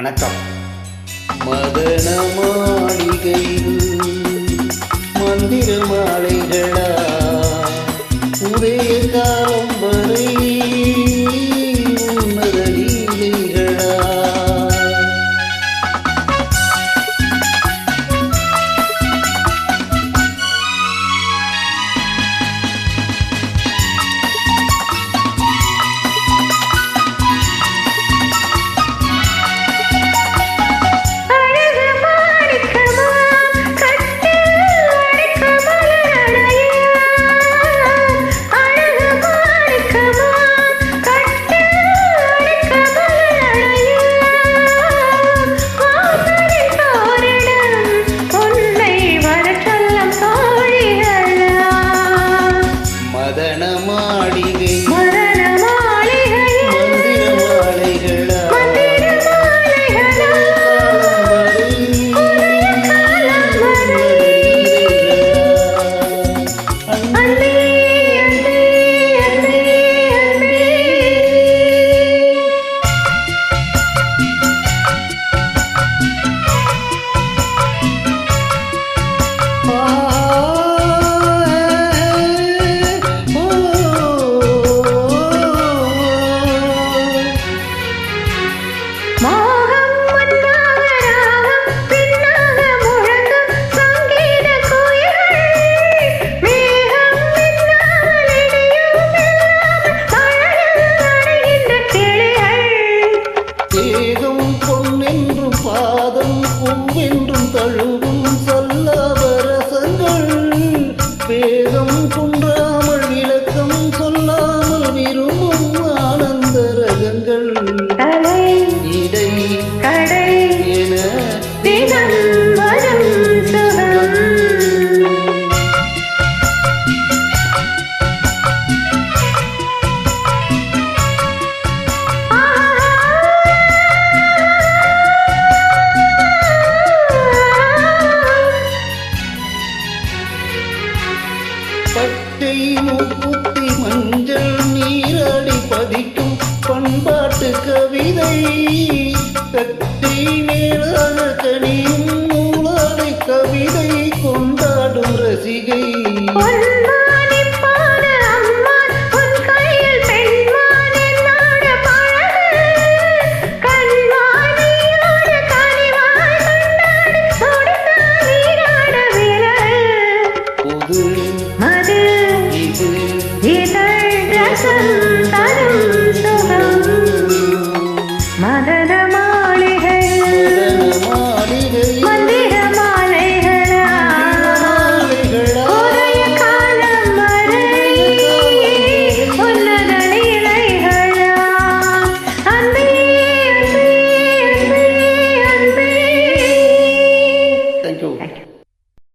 வணக்கம். மதன மாளிகையில் மந்திர மாலைகளா? உதய காலம் வரை என்றும் பாதம் என்றும் தழுவும் சல்லாபரசங்கள். வேகம் குன்றாமல் விளக்கம் சொல்லாமல் விரும்பும் ஆனந்த ரகங்கள். இடை கடை முப்புத்தி மஞ்சள் நீரடி பதிக்கும் பண்பாட்டு கவிதை. கத்தி மேலாக கனியும் நூலாடை கவிதை கொண்டாடும் ரசிகை.